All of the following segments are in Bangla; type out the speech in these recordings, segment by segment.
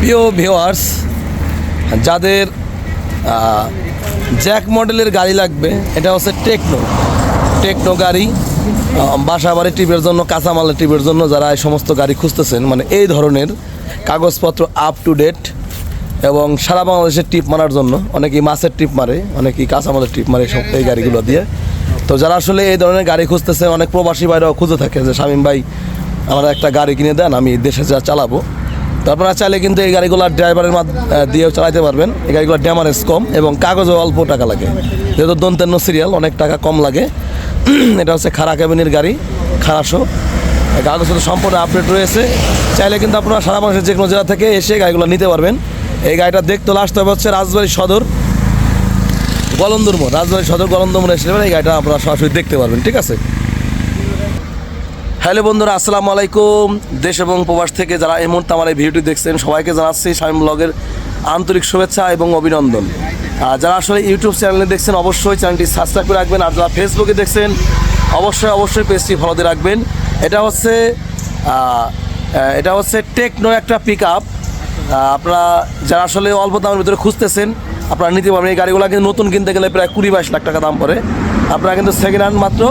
প্রিয় ভিওয়ার্স যাদের জ্যাক মডেলের গাড়ি লাগবে, এটা হচ্ছে টেকনো টেকনো গাড়ি বাসা বাড়ি ট্রিপের জন্য, কাঁচামালের ট্রিপের জন্য যারা এই সমস্ত গাড়ি খুঁজতেছেন মানে এই ধরনের কাগজপত্র আপ টু ডেট এবং সারা বাংলাদেশের ট্রিপ মারার জন্য, অনেকেই মাছের ট্রিপ মারে, অনেকেই কাঁচামালের ট্রিপ মারে সব এই গাড়িগুলো দিয়ে। তো যারা আসলে এই ধরনের গাড়ি খুঁজতেছে, অনেক প্রবাসী বাইরেও খুঁজে থাকে যে, শামীম ভাই, আমার একটা গাড়ি কিনে দেন, আমি দেশে যা চালাবো। তো আপনারা চাইলে কিন্তু এই গাড়িগুলো ড্রাইভারের দিয়েও চালাতে পারবেন। এই গাড়িগুলো ড্যামারেজ কম এবং কাগজও অল্প টাকা লাগে। যেহেতু দন্তান্ন সিরিয়াল অনেক টাকা কম লাগে। এটা হচ্ছে খারা ক্যাবিনের গাড়ি খারাসো কাগজ সম্পূর্ণ আপডেট রয়েছে। চাইলে কিন্তু আপনারা সারা বাংলাদেশের যে কোনো জেলা থেকে এসে গাড়িগুলো নিতে পারবেন। এই গাড়িটা দেখতে হলে আসতে হবে হচ্ছে রাজবাড়ী সদর গলন্দর রাজবাড়ী সদর গলন্দর এসে এই গাড়িটা আপনারা সরাসরি দেখতে পারবেন, ঠিক আছে? হ্যালো বন্ধুরা, আসসালামু আলাইকুম। দেশ এবং প্রবাস থেকে যারা এই মুহূর্তে আমার এই ভিডিওটি দেখছেন, সবাইকে জানাচ্ছি শামিম ব্লগের আন্তরিক শুভেচ্ছা এবং অভিনন্দন। আর যারা আসলে ইউটিউব চ্যানেলে দেখছেন, অবশ্যই চ্যানেলটি সাবস্ক্রাইব করে রাখবেন। আর যারা ফেসবুকে দেখছেন, অবশ্যই অবশ্যই পেজটি ফলো দিয়ে রাখবেন। এটা হচ্ছে এটা হচ্ছে টেকনো একটা পিক আপ আপনারা যারা আসলে অল্প দামের ভিতরে খুঁজতেছেন, আপনারা নিতে পারবেন। এই গাড়িগুলো কিন্তু নতুন কিনতে গেলে প্রায় কুড়ি বাইশ লাখ টাকা দাম পড়ে। আপনারা কিন্তু সেকেন্ড হ্যান্ড মাত্র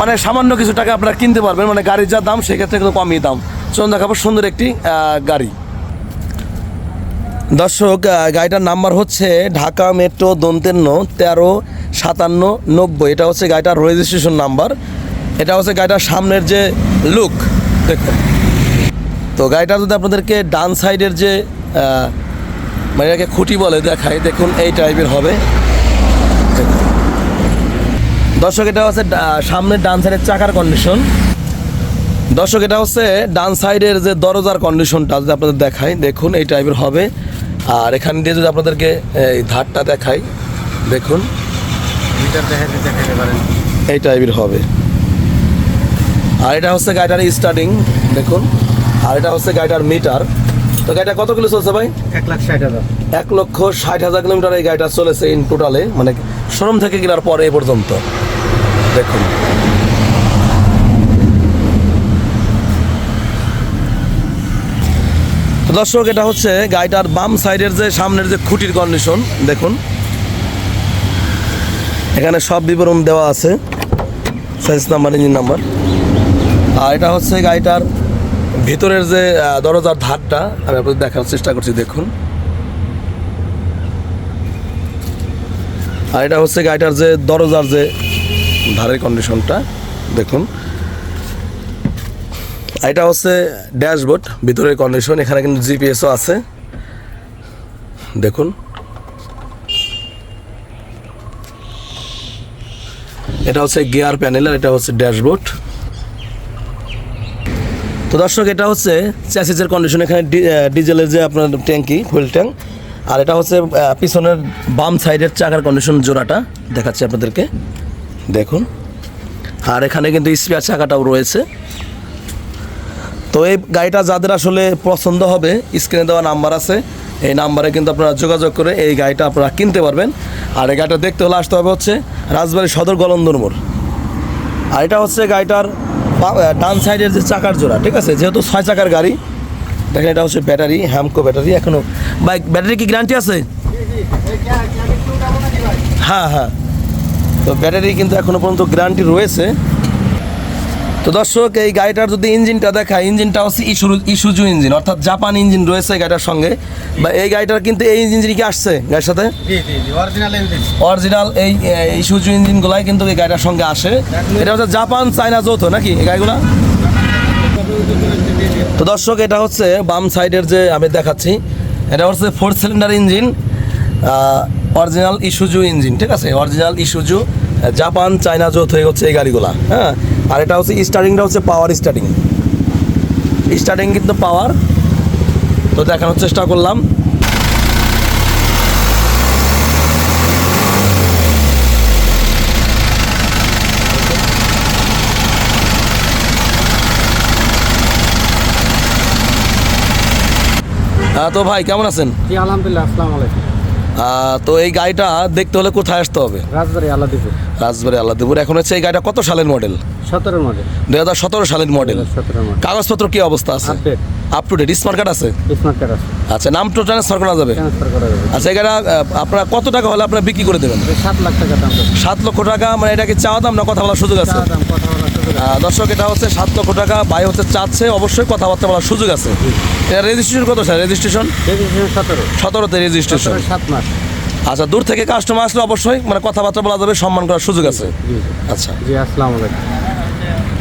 মানে সামান্য কিছু টাকা আপনারা কিনতে পারবেন মানে গাড়ির যা দাম সেক্ষেত্রে কিন্তু কমই দাম। চলুন দেখাবো সুন্দর একটি গাড়ি। দর্শক গাড়িটার নাম্বার হচ্ছে ঢাকা মেট্রো দন্তেন্ন তেরো সাতান্ন নব্বই। এটা হচ্ছে গাড়িটার রেজিস্ট্রেশন নাম্বার। এটা হচ্ছে গাড়িটার সামনের যে লুক দেখুন। তো গাড়িটা যদি আপনাদেরকে ডান সাইডের যে মানে এটাকে খুঁটি বলে দেখায়, দেখুন এই টাইপের হবে। দর্শক এটা হচ্ছে সামনের ডান সাইডের চাকার কন্ডিশন দর্শক এটা হচ্ছে ডান সাইডের যে দরজার কন্ডিশনটা যদি আপনাদের দেখাই দেখুন এই টাইপের হবে। আর এখান দিয়ে যদি আপনাদেরকে এই ধারটা দেখাই দেখুন। এই টাইপের হবে। আর এটা হচ্ছে গাড়িটার স্টার্টিং দেখুন। আর এটা হচ্ছে গাড়িটার মিটার তো গাড়িটা কত কিলো চলছে ভাই? এক লাখ ষাট হাজার। এক লক্ষ ষাট হাজার কিলোমিটার এই গাড়িটা চলেছে ইন টোটালে মানে শোরুম থেকে কেনার পরে এ পর্যন্ত। দেখুন। তো দর্শক, এটা হচ্ছে গাড়িটার বাম সাইডের যে সামনের যে খুঁটির কন্ডিশন দেখুন। এখানে সব বিবরণ দেওয়া আছে সাইজ নাম্বার ইঞ্জিন নাম্বার আর এটা হচ্ছে গাড়িটার ভিতরের যে দরজার ধারটা, আমি আপনাদের দেখার চেষ্টা করছি, দেখুন। আর এটা হচ্ছে গাড়িটার যে দরজার যে ধারের কন্ডিশনটা দেখুন। এটা হচ্ছে ড্যাশবোর্ড ভিতরের কন্ডিশন এখানে কিন্তু জিপিএসও আছে। দেখুন। এটা হচ্ছে গিয়ার প্যানেল আর এটা হচ্ছে ড্যাশবোর্ড তো দর্শক, এটা হচ্ছে চ্যাসিসের কন্ডিশন এখানে ডিজেলের যে আপনার ট্যাঙ্কি ফুয়েল ট্যাঙ্ক আর এটা হচ্ছে পিছনের বাম সাইডের চাকার কন্ডিশন জোড়াটা দেখাচ্ছি আপনাদেরকে। দেখুন। আর এখানে কিন্তু স্পেয়ার চাকাটাও রয়েছে। তো এই গাড়িটা যাদের আসলে পছন্দ হবে স্ক্রিনে দেওয়া নাম্বার আছে। এই নাম্বারে কিন্তু আপনারা যোগাযোগ করে এই গাড়িটা আপনারা কিনতে পারবেন। আর এই গাড়িটা দেখতে হলে আসতে হবে হচ্ছে রাজবাড়ী সদর গলন্দর মোড়। আর এটা হচ্ছে গাড়িটার ডান সাইডের যে চাকার জোড়া, ঠিক আছে? যেহেতু ছয় চাকার গাড়ি, দেখেন এটা হচ্ছে ব্যাটারি হ্যামকো ব্যাটারি এখনও বাইক, ব্যাটারি কি গ্যারান্টি আছে? হ্যাঁ হ্যাঁ। তো ব্যাটারি কিন্তু এখনও পর্যন্ত গ্যারান্টি রয়েছে। তো দর্শক এই গাড়িটার যদি ইঞ্জিনটা দেখায় ইঞ্জিনটা হচ্ছে ইস্যু ইস্যুজু ইঞ্জিন অর্থাৎ জাপান ইঞ্জিন রয়েছে গাড়িটার সঙ্গে। বা এই গাড়িটার কিন্তু এই ইঞ্জিন কি আসছে গাড়ির সাথে? জি জি জি অরিজিনাল এই ইস্যুজু ইঞ্জিনগুলাই কিন্তু এই গাড়িটার সঙ্গে আসে। এটা হচ্ছে জাপান চায়না যৌথ নাকি এই গাড়িগুলা? তো দর্শক এটা হচ্ছে বাম সাইডের যে আমি দেখাচ্ছি এটা হচ্ছে four cylinder engine original Isuzu engine ঠিক আছে? অরিজিনাল ইস্যুজু জাপান, চায়না যৌথ হয়ে হচ্ছে এই গাড়িগুলা হ্যাঁ? আর এটা হচ্ছে স্টার্টিংটা হচ্ছে পাওয়ার স্টার্টিং স্টার্টিং কিন্তু পাওয়ার তো দেখানোর চেষ্টা করলাম। তো ভাই, কেমন আছেন? আলহামদুলিল্লাহ, আসসালামু আলাইকুম। তো এই গাড়িটা দেখতে হলে কোথায় আসতে হবে? রাজবাড়ি আল্লাদিপুর রাজবাড়ি আল্লাদিপুর এখন হচ্ছে এই গাড়িটা কত সালের মডেল? সতেরো মডেল দুই হাজার সতেরো সালের মডেল কাগজপত্র কি অবস্থা আছে? Up to date smart card আছে? স্মার্ট কার্ড আছে। আচ্ছা নাম তো ট্রান্সফার করা যাবে? ট্রান্সফার করা যাবে। আচ্ছা এখানে আপনারা কত টাকা হলে আপনারা বিক্রি করে দেবেন? সাত লাখ টাকা দাম সাত লক্ষ টাকা মানে এটা কি চাওয়া দাম না কথা বলার সুযোগ আছে? দর্শক এটা হচ্ছে সাত লক্ষ টাকা ভাই হচ্ছে চাচ্ছে অবশ্যই কথাবার্তা বলার সুযোগ আছে। এটা রেজিস্ট্রেশন কত স্যার? রেজিস্ট্রেশন রেজিস্ট্রেশন সতেরো। সতেরোতে রেজিস্ট্রেশন সাত মাস। আচ্ছা দূর থেকে কাস্টমার আসলে অবশ্যই মানে কথাবার্তা বলা যাবে সম্মান করার সুযোগ আছে। আচ্ছা। জি আসসালামু আলাইকুম। Yeah.